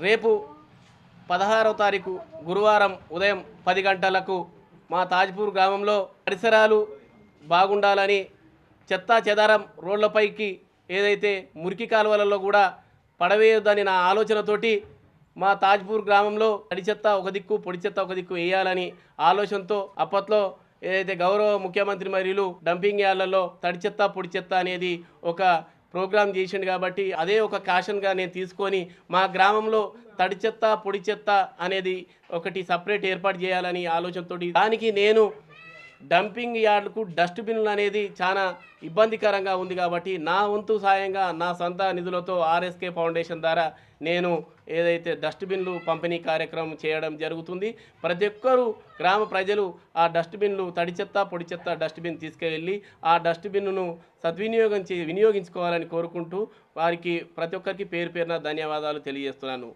రేపు పదహారవ తారీఖు గురువారం ఉదయం పది గంటలకు మా తాజ్పూర్ గ్రామంలో పరిసరాలు బాగుండాలని చెత్తా చెదారం రోడ్లపైకి ఏదైతే మురికి కాలువలలో కూడా పడవేయొద్దని నా ఆలోచనతోటి మా తాజ్పూర్ గ్రామంలో తడి చెత్త ఒక దిక్కు పొడి చెత్త ఒక దిక్కు వేయాలని ఆలోచనతో అప్పట్లో ఏదైతే గౌరవ ముఖ్యమంత్రి మరియు డంపింగ్ యార్డ్లలో తడి చెత్త పొడి చెత్త అనేది ఒక ప్రోగ్రామ్ చేసిండు కాబట్టి అదే ఒక క్యాషన్గా నేను తీసుకొని మా గ్రామంలో తడి చెత్త పొడి చెత్త అనేది ఒకటి సపరేట్ ఏర్పాటు చేయాలని ఆలోచనతోటి దానికి నేను డంపింగ్ యార్డ్కు డస్ట్బిన్లు అనేది చాలా ఇబ్బందికరంగా ఉంది కాబట్టి నా వంతు సాయంగా నా సొంత నిధులతో ఆర్ఎస్కే ఫౌండేషన్ ద్వారా నేను ఏదైతే డస్ట్బిన్లు పంపిణీ కార్యక్రమం చేయడం జరుగుతుంది ప్రతి ఒక్కరూ గ్రామ ప్రజలు ఆ డస్ట్బిన్లు తడి చెత్త పొడి చెత్త డస్ట్బిన్ తీసుకెళ్ళి ఆ డస్ట్బిన్ను సద్వినియోగం చే వినియోగించుకోవాలని కోరుకుంటూ వారికి ప్రతి ఒక్కరికి పేరు పేరున ధన్యవాదాలు తెలియజేస్తున్నాను.